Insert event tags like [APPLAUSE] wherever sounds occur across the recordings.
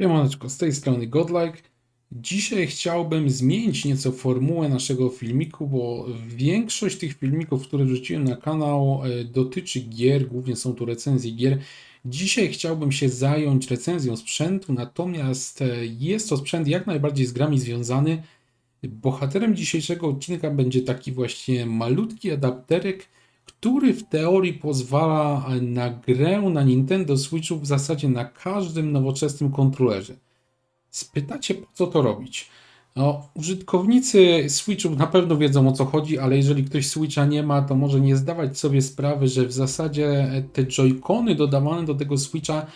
Siemaneczko, z tej strony Godlike. Dzisiaj chciałbym zmienić nieco formułę naszego filmiku, bo większość tych filmików, które wrzuciłem na kanał, e, dotyczy gier, głównie są tu recenzje gier. Dzisiaj chciałbym się zająć recenzją sprzętu, natomiast e, jest to sprzęt jak najbardziej z grami związany. Bohaterem dzisiejszego odcinka będzie taki właśnie malutki adapterek, który w teorii pozwala na grę na Nintendo Switchu w zasadzie na każdym nowoczesnym kontrolerze. Spytacie, po co to robić? No, użytkownicy Switchów na pewno wiedzą o co chodzi, ale jeżeli ktoś Switcha nie ma, to może nie zdawać sobie sprawy, że w zasadzie te joycony dodawane do tego Switcha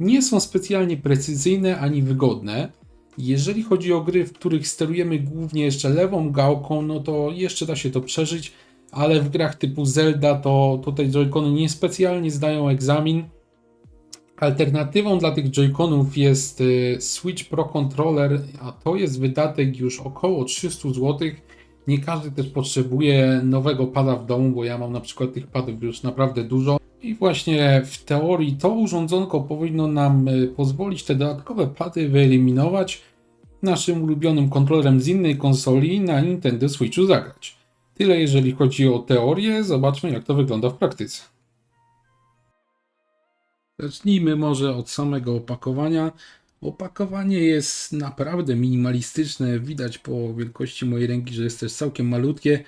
nie są specjalnie precyzyjne ani wygodne. Jeżeli chodzi o gry, w których sterujemy głównie jeszcze lewą gałką, no to jeszcze da się to przeżyć, ale w grach typu Zelda to tutaj joycony niespecjalnie zdają egzamin. Alternatywą dla tych joyconów jest y, Switch Pro Controller, a to jest wydatek już około 300 zł. Nie każdy też potrzebuje nowego pada w domu, bo ja mam na przykład tych padów już naprawdę dużo. I właśnie w teorii to urządzonko powinno nam y, pozwolić te dodatkowe pady wyeliminować, naszym ulubionym kontrolerem z innej konsoli na Nintendo Switchu zagrać. Tyle jeżeli chodzi o teorię, zobaczmy jak to wygląda w praktyce. Zacznijmy może od samego opakowania. Opakowanie jest naprawdę minimalistyczne, widać po wielkości mojej ręki, że jest też całkiem malutkie.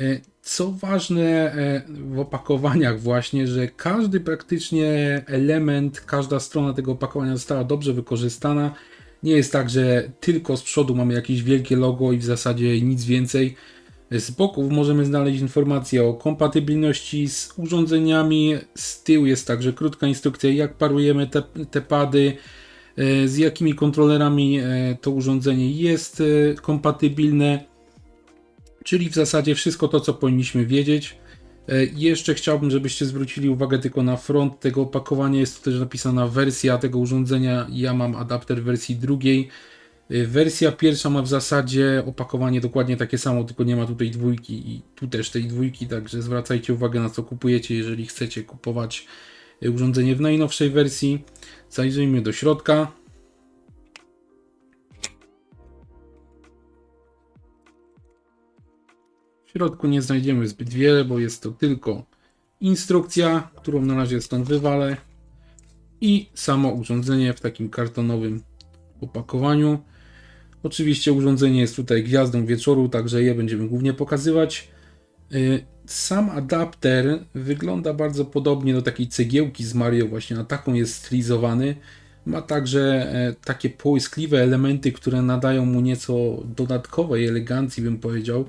E, Co ważne e, w opakowaniach właśnie, że każdy praktycznie element, każda strona tego opakowania została dobrze wykorzystana. Nie jest tak, że tylko z przodu mamy jakieś wielkie logo i w zasadzie nic więcej. Z boków możemy znaleźć informacje o kompatybilności z urządzeniami. Z tyłu jest także krótka instrukcja, jak parujemy te, te pady, e, z jakimi kontrolerami e, to urządzenie jest e, kompatybilne. Czyli w zasadzie wszystko to, co powinniśmy wiedzieć. Jeszcze chciałbym, żebyście zwrócili uwagę tylko na front tego opakowania. Jest tu też napisana wersja tego urządzenia. Ja mam adapter wersji drugiej. Y, Wersja pierwsza ma w zasadzie opakowanie dokładnie takie samo, tylko nie ma tutaj dwójki i tu też tej dwójki, także zwracajcie uwagę na co kupujecie, jeżeli chcecie kupować y, urządzenie w najnowszej wersji. Zajrzyjmy do środka. W środku nie znajdziemy zbyt wiele, bo jest to tylko instrukcja, którą na razie stąd wywalę i samo urządzenie w takim kartonowym opakowaniu. Oczywiście urządzenie jest tutaj gwiazdą wieczoru, także je będziemy głównie pokazywać. Y, sam adapter wygląda bardzo podobnie do takiej cegiełki z Mario, właśnie na taką jest stylizowany. Ma także e, takie połyskliwe elementy, które nadają mu nieco dodatkowej elegancji, bym powiedział.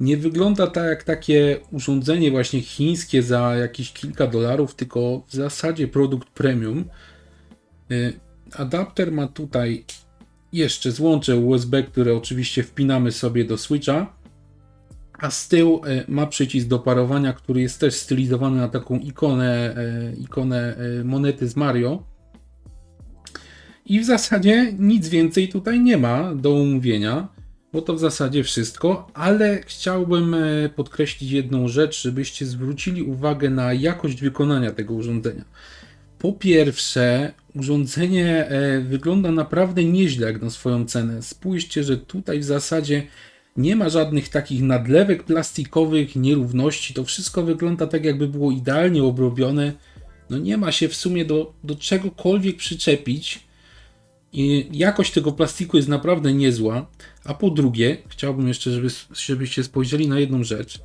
Nie wygląda tak jak takie urządzenie właśnie chińskie za jakieś kilka dolarów, tylko w zasadzie produkt premium. Y, adapter ma tutaj jeszcze złącze USB, które oczywiście wpinamy sobie do Switcha, a z tyłu e, ma przycisk do parowania, który jest też stylizowany na taką ikonę, e, ikonę e, monety z Mario. I w zasadzie nic więcej tutaj nie ma do umówienia, bo to w zasadzie wszystko, ale chciałbym podkreślić jedną rzecz, żebyście zwrócili uwagę na jakość wykonania tego urządzenia. Po pierwsze, urządzenie e, wygląda naprawdę nieźle jak na swoją cenę. Spójrzcie, że tutaj w zasadzie nie ma żadnych takich nadlewek plastikowych, nierówności. To wszystko wygląda tak, jakby było idealnie obrobione. No nie ma się w sumie do, do czegokolwiek przyczepić. I jakość tego plastiku jest naprawdę niezła. A po drugie, chciałbym jeszcze, żeby, żebyście spojrzeli na jedną rzecz,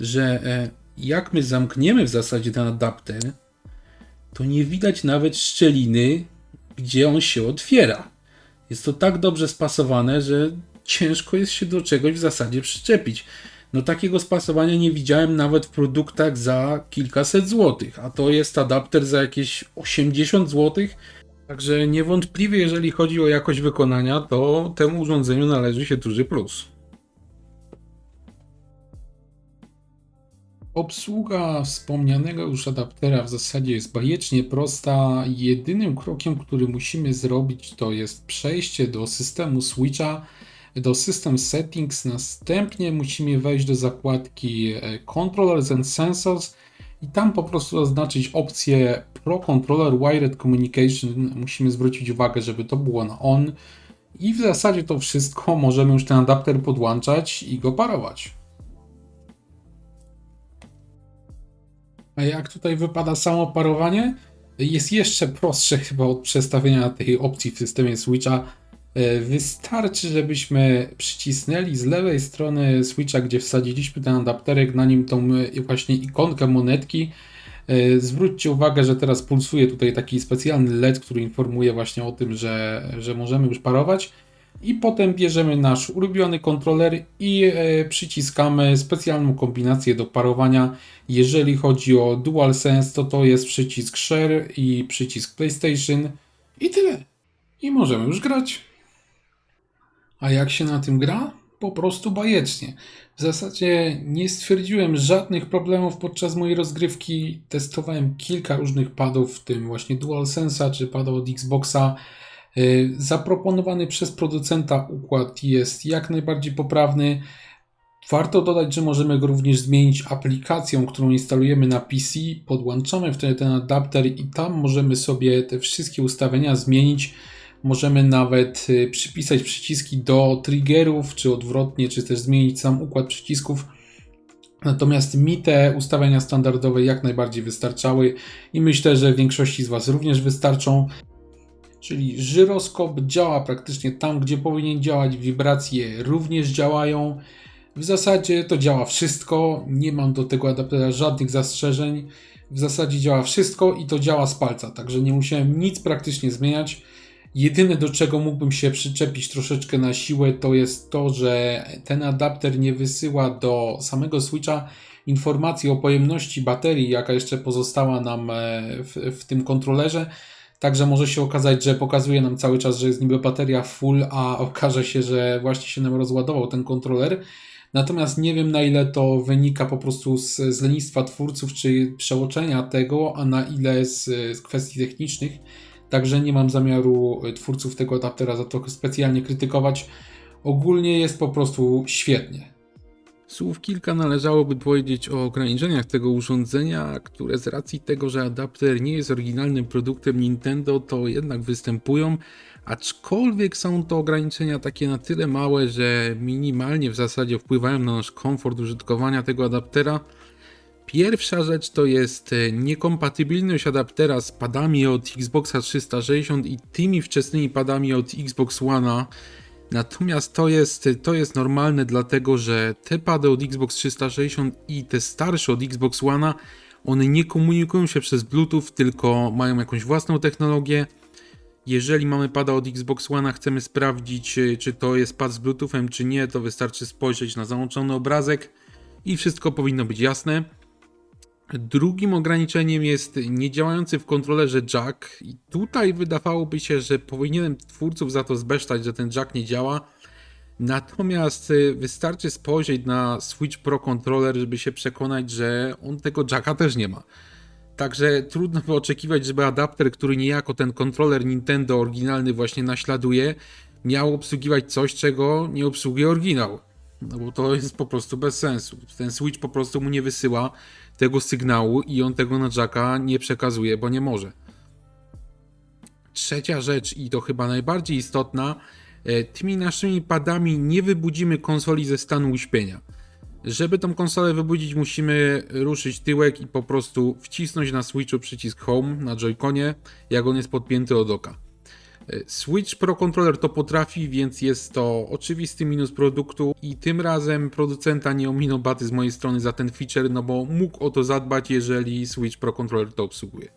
że e, jak my zamkniemy w zasadzie ten adapter, to nie widać nawet szczeliny, gdzie on się otwiera. Jest to tak dobrze spasowane, że ciężko jest się do czegoś w zasadzie przyczepić. No takiego spasowania nie widziałem nawet w produktach za kilkaset złotych, a to jest adapter za jakieś 80 złotych. Także niewątpliwie, jeżeli chodzi o jakość wykonania, to temu urządzeniu należy się duży plus. Obsługa wspomnianego już adaptera w zasadzie jest bajecznie prosta. Jedynym krokiem, który musimy zrobić, to jest przejście do systemu Switcha, do System Settings. Następnie musimy wejść do zakładki e, Controllers and Sensors i tam po prostu oznaczyć opcję Pro Controller Wired Communication musimy zwrócić uwagę, żeby to było na on. I w zasadzie to wszystko możemy już ten adapter podłączać i go parować. A jak tutaj wypada samo parowanie? Jest jeszcze prostsze chyba od przestawienia tej opcji w systemie Switcha. E, Wystarczy, żebyśmy przycisnęli z lewej strony Switcha, gdzie wsadziliśmy ten adapterek, na nim tą e, właśnie ikonkę monetki. E, Zwróćcie uwagę, że teraz pulsuje tutaj taki specjalny LED, który informuje właśnie o tym, że, że możemy już parować. I potem bierzemy nasz ulubiony kontroler i e, przyciskamy specjalną kombinację do parowania. Jeżeli chodzi o DualSense, to to jest przycisk Share i przycisk PlayStation i tyle. I możemy już grać. A jak się na tym gra? Po prostu bajecznie. W zasadzie nie stwierdziłem żadnych problemów podczas mojej rozgrywki. Testowałem kilka różnych padów, w tym właśnie DualSense'a czy pada od Xboxa. Y, Zaproponowany przez producenta układ jest jak najbardziej poprawny. Warto dodać, że możemy go również zmienić aplikacją, którą instalujemy na PC. Podłączamy wtedy ten adapter i tam możemy sobie te wszystkie ustawienia zmienić. Możemy nawet y, przypisać przyciski do triggerów, czy odwrotnie, czy też zmienić sam układ przycisków. Natomiast mi te ustawienia standardowe jak najbardziej wystarczały i myślę, że większości z Was również wystarczą. Czyli żyroskop działa praktycznie tam, gdzie powinien działać, wibracje również działają. W zasadzie to działa wszystko, nie mam do tego adaptera żadnych zastrzeżeń. W zasadzie działa wszystko i to działa z palca, także nie musiałem nic praktycznie zmieniać. Jedyne do czego mógłbym się przyczepić troszeczkę na siłę to jest to, że ten adapter nie wysyła do samego Switcha informacji o pojemności baterii, jaka jeszcze pozostała nam e, w, w tym kontrolerze. Także może się okazać, że pokazuje nam cały czas, że jest niby bateria full, a [LAUGHS] okaże się, że właśnie się nam rozładował ten kontroler. Natomiast nie wiem na ile to wynika po prostu z, z lenistwa twórców, czy przeoczenia tego, a na ile z, z kwestii technicznych. Także nie mam zamiaru y, twórców tego adaptera za to specjalnie krytykować. Ogólnie jest po prostu świetnie. Słów kilka należałoby powiedzieć o ograniczeniach tego urządzenia, które z racji tego, że adapter nie jest oryginalnym produktem Nintendo, to jednak występują, aczkolwiek są to ograniczenia takie na tyle małe, że minimalnie w zasadzie wpływają na nasz komfort użytkowania tego adaptera. Pierwsza rzecz to jest e, niekompatybilność adaptera z padami od Xboxa 360 i tymi wczesnymi padami od Xbox One'a. Natomiast to jest, to jest normalne, dlatego że te pady od Xbox 360 i te starsze od Xbox One'a, one nie komunikują się przez Bluetooth, tylko mają jakąś własną technologię. Jeżeli mamy pada od Xbox One, chcemy sprawdzić, e, czy to jest pad z Bluetoothem, czy nie, to wystarczy spojrzeć na załączony obrazek i wszystko powinno być jasne. Drugim ograniczeniem jest niedziałający w kontrolerze jack i tutaj wydawałoby się, że powinienem twórców za to zbesztać, że ten jack nie działa. Natomiast y, wystarczy spojrzeć na Switch Pro Controller, żeby się przekonać, że on tego jacka też nie ma. Także trudno by oczekiwać, żeby adapter, który niejako ten kontroler Nintendo oryginalny właśnie naśladuje, miał obsługiwać coś, czego nie obsługuje oryginał. No bo to jest po prostu bez sensu. Ten Switch po prostu mu nie wysyła tego sygnału i on tego na jacka nie przekazuje, bo nie może. Trzecia rzecz i to chyba najbardziej istotna, e, tymi naszymi padami nie wybudzimy konsoli ze stanu uśpienia. Żeby tą konsolę wybudzić, musimy ruszyć tyłek i po prostu wcisnąć na Switchu przycisk Home na Joy-Conie, jak on jest podpięty od oka. E, Switch Pro Controller to potrafi, więc jest to oczywisty minus produktu i tym razem producenta nie ominął baty z mojej strony za ten feature, no bo mógł o to zadbać, jeżeli Switch Pro Controller to obsługuje.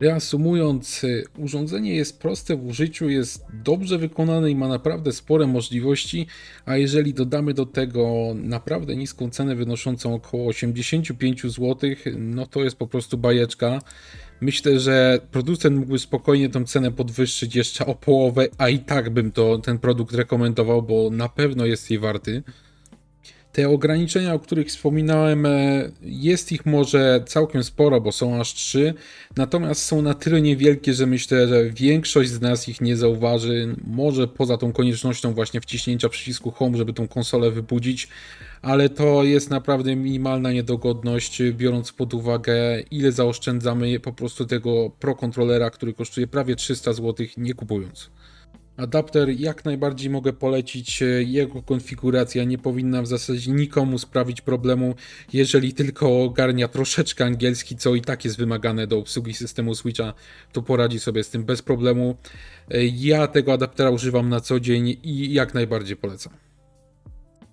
Reasumując, y, urządzenie jest proste w użyciu, jest dobrze wykonane i ma naprawdę spore możliwości, a jeżeli dodamy do tego naprawdę niską cenę wynoszącą około 85 zł, no to jest po prostu bajeczka. Myślę, że producent mógłby spokojnie tą cenę podwyższyć jeszcze o połowę, a i tak bym to ten produkt rekomendował, bo na pewno jest jej warty. Te ograniczenia, o których wspominałem, e, jest ich może całkiem sporo, bo są aż trzy, natomiast są na tyle niewielkie, że myślę, że większość z nas ich nie zauważy. Może poza tą koniecznością właśnie wciśnięcia przycisku Home, żeby tą konsolę wybudzić, ale to jest naprawdę minimalna niedogodność, biorąc pod uwagę, ile zaoszczędzamy po prostu tego Pro kontrolera, który kosztuje prawie 300 zł, nie kupując. Adapter jak najbardziej mogę polecić. e, Jego konfiguracja nie powinna w zasadzie nikomu sprawić problemu, jeżeli tylko ogarnia troszeczkę angielski, co i tak jest wymagane do obsługi systemu Switcha, to poradzi sobie z tym bez problemu. E, Ja tego adaptera używam na co dzień i jak najbardziej polecam.